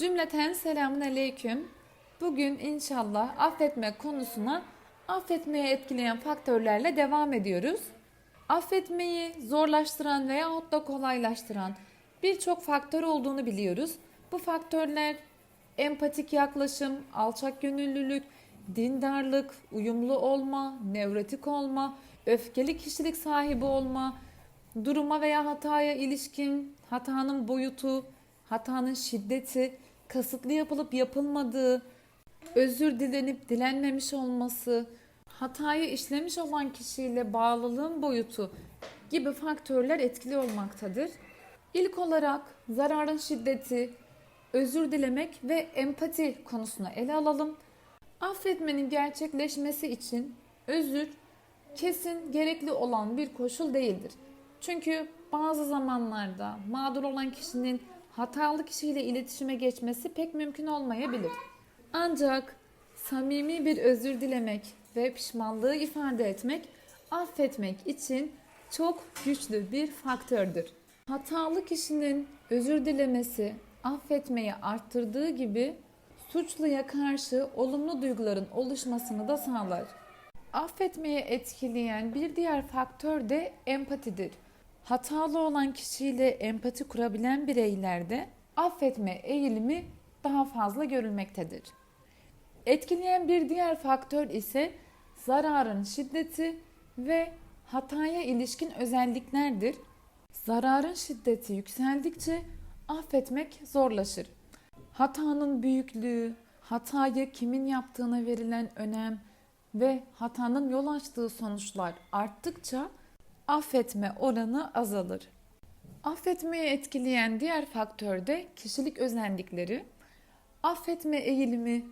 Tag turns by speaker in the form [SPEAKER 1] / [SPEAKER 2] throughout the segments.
[SPEAKER 1] Cümleten selamun aleyküm. Bugün inşallah affetme konusuna affetmeye etkileyen faktörlerle devam ediyoruz. Affetmeyi zorlaştıran veyahut da kolaylaştıran birçok faktör olduğunu biliyoruz. Bu faktörler empatik yaklaşım, alçak gönüllülük, dindarlık, uyumlu olma, nevrotik olma, öfkeli kişilik sahibi olma, duruma veya hataya ilişkin hatanın boyutu, hatanın şiddeti, kasıtlı yapılıp yapılmadığı, özür dilenip dilenmemiş olması, hatayı işlemiş olan kişiyle bağlılığın boyutu gibi faktörler etkili olmaktadır. İlk olarak zararın şiddeti, özür dilemek ve empati konusunu ele alalım. Affetmenin gerçekleşmesi için özür kesin gerekli olan bir koşul değildir. Çünkü bazı zamanlarda mağdur olan kişinin hatalı kişiyle iletişime geçmesi pek mümkün olmayabilir. Ancak samimi bir özür dilemek ve pişmanlığı ifade etmek affetmek için çok güçlü bir faktördür. Hatalı kişinin özür dilemesi affetmeyi arttırdığı gibi suçluya karşı olumlu duyguların oluşmasını da sağlar. Affetmeye etkileyen bir diğer faktör de empatidir. Hatalı olan kişiyle empati kurabilen bireylerde affetme eğilimi daha fazla görülmektedir. Etkileyen bir diğer faktör ise zararın şiddeti ve hataya ilişkin özelliklerdir. Zararın şiddeti yükseldikçe affetmek zorlaşır. Hatanın büyüklüğü, hatayı kimin yaptığına verilen önem ve hatanın yol açtığı sonuçlar arttıkça affetme oranı azalır. Affetmeyi etkileyen diğer faktör de kişilik özellikleri. Affetme eğilimi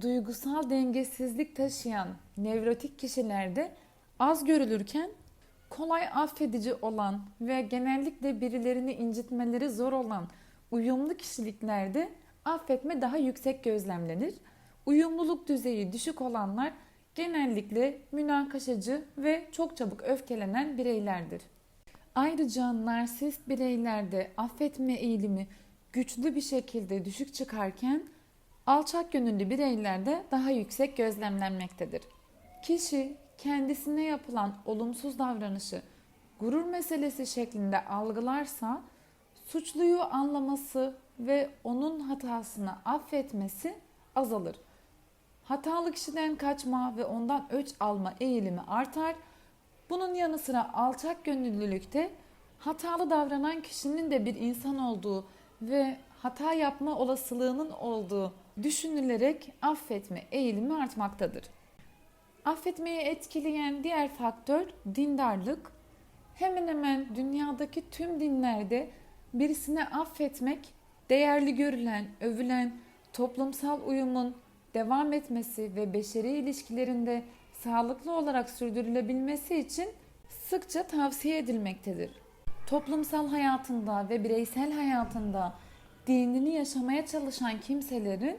[SPEAKER 1] duygusal dengesizlik taşıyan nevrotik kişilerde az görülürken kolay affedici olan ve genellikle birilerini incitmeleri zor olan uyumlu kişiliklerde affetme daha yüksek gözlemlenir. Uyumluluk düzeyi düşük olanlar genellikle münakaşacı ve çok çabuk öfkelenen bireylerdir. Ayrıca narsist bireylerde affetme eğilimi güçlü bir şekilde düşük çıkarken alçak gönüllü bireylerde daha yüksek gözlemlenmektedir. Kişi kendisine yapılan olumsuz davranışı gurur meselesi şeklinde algılarsa suçluyu anlaması ve onun hatasını affetmesi azalır. Hatalı kişiden kaçma ve ondan öç alma eğilimi artar. Bunun yanı sıra alçak gönüllülükte hatalı davranan kişinin de bir insan olduğu ve hata yapma olasılığının olduğu düşünülerek affetme eğilimi artmaktadır. Affetmeyi etkileyen diğer faktör dindarlık. Hemen hemen dünyadaki tüm dinlerde birisine affetmek değerli görülen, övülen, toplumsal uyumun devam etmesi ve beşeri ilişkilerinde sağlıklı olarak sürdürülebilmesi için sıkça tavsiye edilmektedir. Toplumsal hayatında ve bireysel hayatında dinini yaşamaya çalışan kimselerin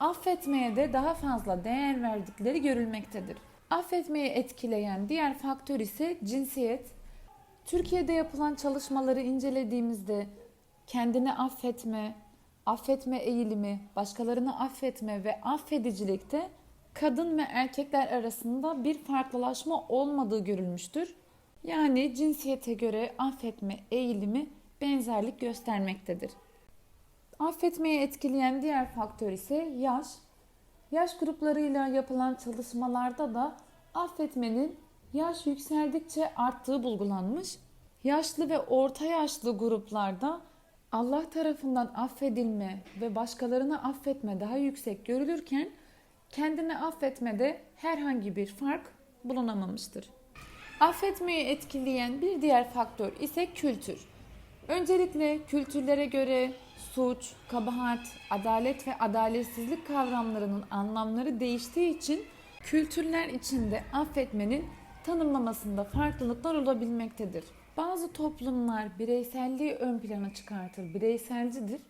[SPEAKER 1] affetmeye de daha fazla değer verdikleri görülmektedir. Affetmeyi etkileyen diğer faktör ise cinsiyet. Türkiye'de yapılan çalışmaları incelediğimizde kendini affetme, affetme eğilimi, başkalarını affetme ve affedicilikte kadın ve erkekler arasında bir farklılaşma olmadığı görülmüştür. Yani cinsiyete göre affetme eğilimi benzerlik göstermektedir. Affetmeyi etkileyen diğer faktör ise yaş. Yaş gruplarıyla yapılan çalışmalarda da affetmenin yaş yükseldikçe arttığı bulgulanmış. Yaşlı ve orta yaşlı gruplarda Allah tarafından affedilme ve başkalarını affetme daha yüksek görülürken kendini affetmede herhangi bir fark bulunamamıştır. Affetmeyi etkileyen bir diğer faktör ise kültür. Öncelikle kültürlere göre suç, kabahat, adalet ve adaletsizlik kavramlarının anlamları değiştiği için kültürler içinde affetmenin tanımlamasında farklılıklar olabilmektedir. Bazı toplumlar bireyselliği ön plana çıkartır, bireyselcidir.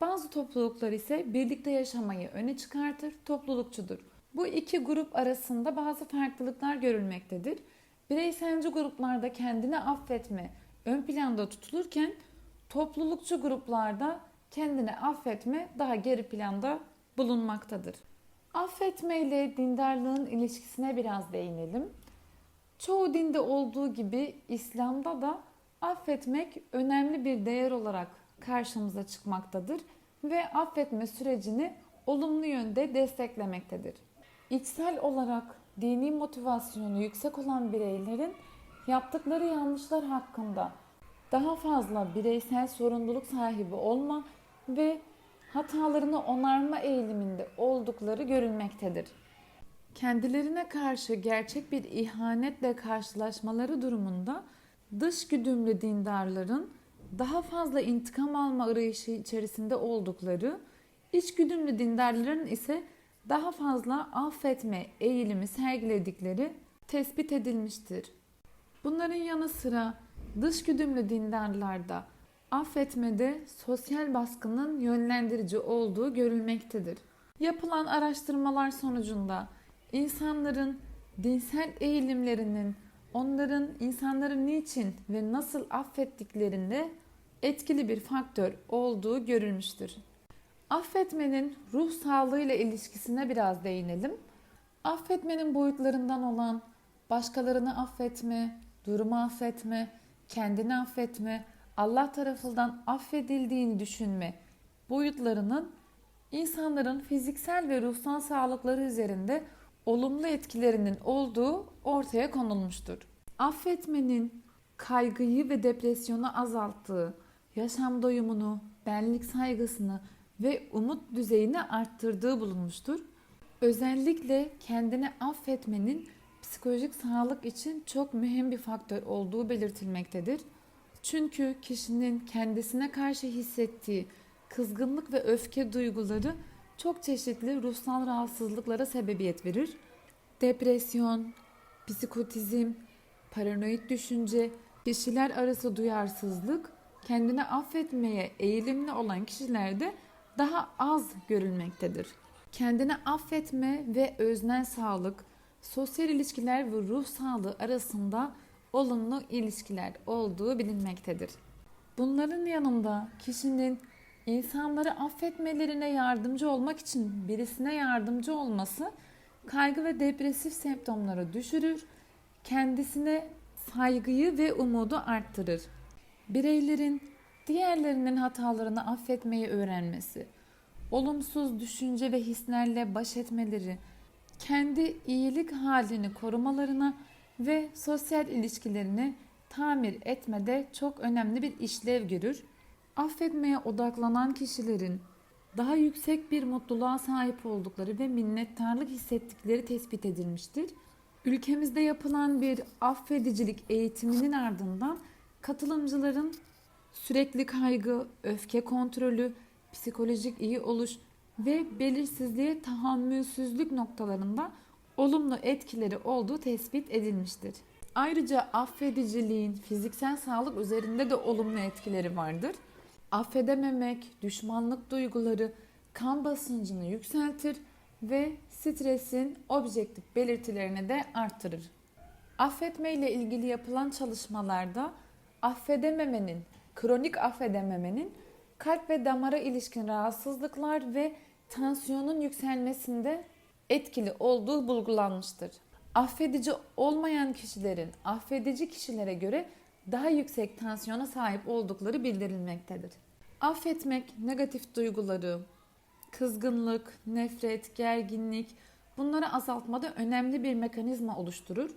[SPEAKER 1] Bazı topluluklar ise birlikte yaşamayı öne çıkartır, toplulukçudur. Bu iki grup arasında bazı farklılıklar görülmektedir. Bireyselci gruplarda kendini affetme ön planda tutulurken toplulukçu gruplarda kendini affetme daha geri planda bulunmaktadır. Affetme ile dindarlığın ilişkisine biraz değinelim. Çoğu dinde olduğu gibi İslam'da da affetmek önemli bir değer olarak karşımıza çıkmaktadır ve affetme sürecini olumlu yönde desteklemektedir. İçsel olarak dini motivasyonu yüksek olan bireylerin yaptıkları yanlışlar hakkında daha fazla bireysel sorumluluk sahibi olma ve hatalarını onarma eğiliminde oldukları görülmektedir. Kendilerine karşı gerçek bir ihanetle karşılaşmaları durumunda dış güdümlü dindarların daha fazla intikam alma arayışı içerisinde oldukları, iç güdümlü dindarların ise daha fazla affetme eğilimi sergiledikleri tespit edilmiştir. Bunların yanı sıra dış güdümlü dindarlarda affetmede sosyal baskının yönlendirici olduğu görülmektedir. Yapılan araştırmalar sonucunda insanların dinsel eğilimlerinin onların insanları niçin ve nasıl affettiklerinde etkili bir faktör olduğu görülmüştür. Affetmenin ruh sağlığıyla ilişkisine biraz değinelim. Affetmenin boyutlarından olan başkalarını affetme, durumu affetme, kendini affetme, Allah tarafından affedildiğini düşünme boyutlarının insanların fiziksel ve ruhsal sağlıkları üzerinde olumlu etkilerinin olduğu ortaya konulmuştur. Affetmenin kaygıyı ve depresyonu azalttığı, yaşam doyumunu, benlik saygısını ve umut düzeyini arttırdığı bulunmuştur. Özellikle kendini affetmenin psikolojik sağlık için çok mühim bir faktör olduğu belirtilmektedir. Çünkü kişinin kendisine karşı hissettiği kızgınlık ve öfke duyguları çok çeşitli ruhsal rahatsızlıklara sebebiyet verir. Depresyon, psikotizm, paranoid düşünce, kişiler arası duyarsızlık, kendini affetmeye eğilimli olan kişilerde daha az görülmektedir. Kendini affetme ve öznel sağlık, sosyal ilişkiler ve ruh sağlığı arasında olumlu ilişkiler olduğu bilinmektedir. Bunların yanında kişinin insanları affetmelerine yardımcı olmak için birisine yardımcı olması kaygı ve depresif semptomları düşürür, kendisine saygıyı ve umudu arttırır. Bireylerin diğerlerinin hatalarını affetmeyi öğrenmesi, olumsuz düşünce ve hislerle baş etmeleri, kendi iyilik halini korumalarına ve sosyal ilişkilerini tamir etmede çok önemli bir işlev görür. Affetmeye odaklanan kişilerin daha yüksek bir mutluluğa sahip oldukları ve minnettarlık hissettikleri tespit edilmiştir. Ülkemizde yapılan bir affedicilik eğitiminin ardından katılımcıların sürekli kaygı, öfke kontrolü, psikolojik iyi oluş ve belirsizliğe tahammülsüzlük noktalarında olumlu etkileri olduğu tespit edilmiştir. Ayrıca affediciliğin fiziksel sağlık üzerinde de olumlu etkileri vardır. Affedememek, düşmanlık duyguları kan basıncını yükseltir ve stresin objektif belirtilerini de arttırır. Affetme ile ilgili yapılan çalışmalarda affedememenin, kronik affedememenin kalp ve damara ilişkin rahatsızlıklar ve tansiyonun yükselmesinde etkili olduğu bulgulanmıştır. Affedici olmayan kişilerin affedici kişilere göre daha yüksek tansiyona sahip oldukları bildirilmektedir. Affetmek negatif duyguları, kızgınlık, nefret, gerginlik bunları azaltmada önemli bir mekanizma oluşturur.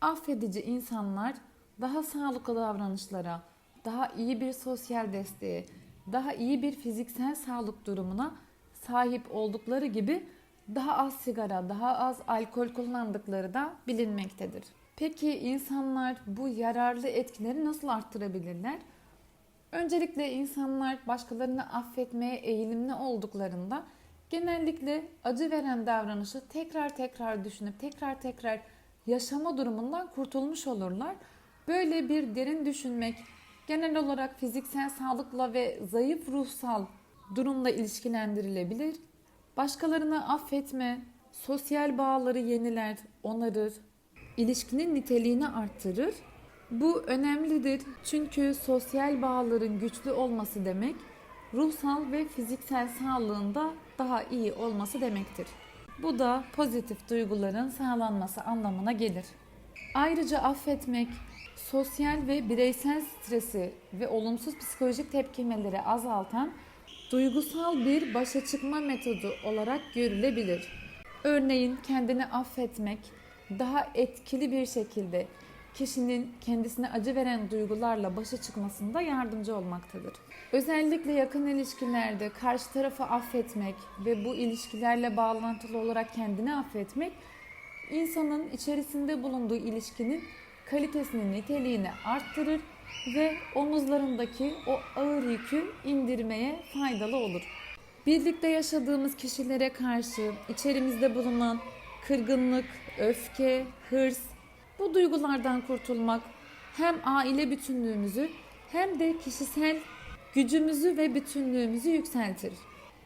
[SPEAKER 1] Affedici insanlar daha sağlıklı davranışlara, daha iyi bir sosyal desteğe, daha iyi bir fiziksel sağlık durumuna sahip oldukları gibi daha az sigara, daha az alkol kullandıkları da bilinmektedir. Peki insanlar bu yararlı etkileri nasıl arttırabilirler? Öncelikle insanlar başkalarını affetmeye eğilimli olduklarında genellikle acı veren davranışı tekrar tekrar düşünüp tekrar tekrar yaşama durumundan kurtulmuş olurlar. Böyle bir derin düşünmek genel olarak fiziksel sağlıkla ve zayıf ruhsal durumla ilişkilendirilebilir. Başkalarını affetme, sosyal bağları yeniler, onarır, ilişkinin niteliğini arttırır. Bu önemlidir çünkü sosyal bağların güçlü olması demek ruhsal ve fiziksel sağlığında daha iyi olması demektir. Bu da pozitif duyguların sağlanması anlamına gelir. Ayrıca affetmek sosyal ve bireysel stresi ve olumsuz psikolojik tepkimeleri azaltan duygusal bir başa çıkma metodu olarak görülebilir. Örneğin kendini affetmek daha etkili bir şekilde kişinin kendisine acı veren duygularla başa çıkmasında yardımcı olmaktadır. Özellikle yakın ilişkilerde karşı tarafı affetmek ve bu ilişkilerle bağlantılı olarak kendini affetmek insanın içerisinde bulunduğu ilişkinin kalitesini, niteliğini arttırır ve omuzlarındaki o ağır yükü indirmeye faydalı olur. Birlikte yaşadığımız kişilere karşı içerimizde bulunan kırgınlık, öfke, hırs, bu duygulardan kurtulmak hem aile bütünlüğümüzü hem de kişisel gücümüzü ve bütünlüğümüzü yükseltir.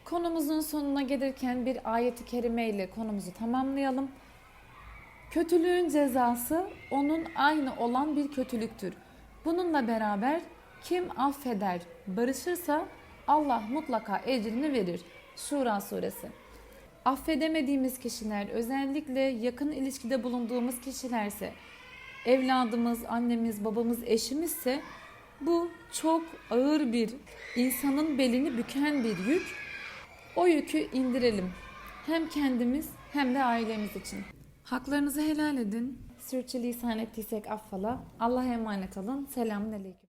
[SPEAKER 1] Konumuzun sonuna gelirken bir ayeti kerime ile konumuzu tamamlayalım. Kötülüğün cezası onun aynı olan bir kötülüktür. Bununla beraber kim affeder, barışırsa Allah mutlaka ecrini verir. Şura suresi. Affedemediğimiz kişiler, özellikle yakın ilişkide bulunduğumuz kişilerse, evladımız, annemiz, babamız, eşimizse bu çok ağır bir, insanın belini büken bir yük. O yükü indirelim. Hem kendimiz hem de ailemiz için. Haklarınızı helal edin. Sürçülisan ettiysek affola. Allah'a emanet olun. Selamun aleyküm.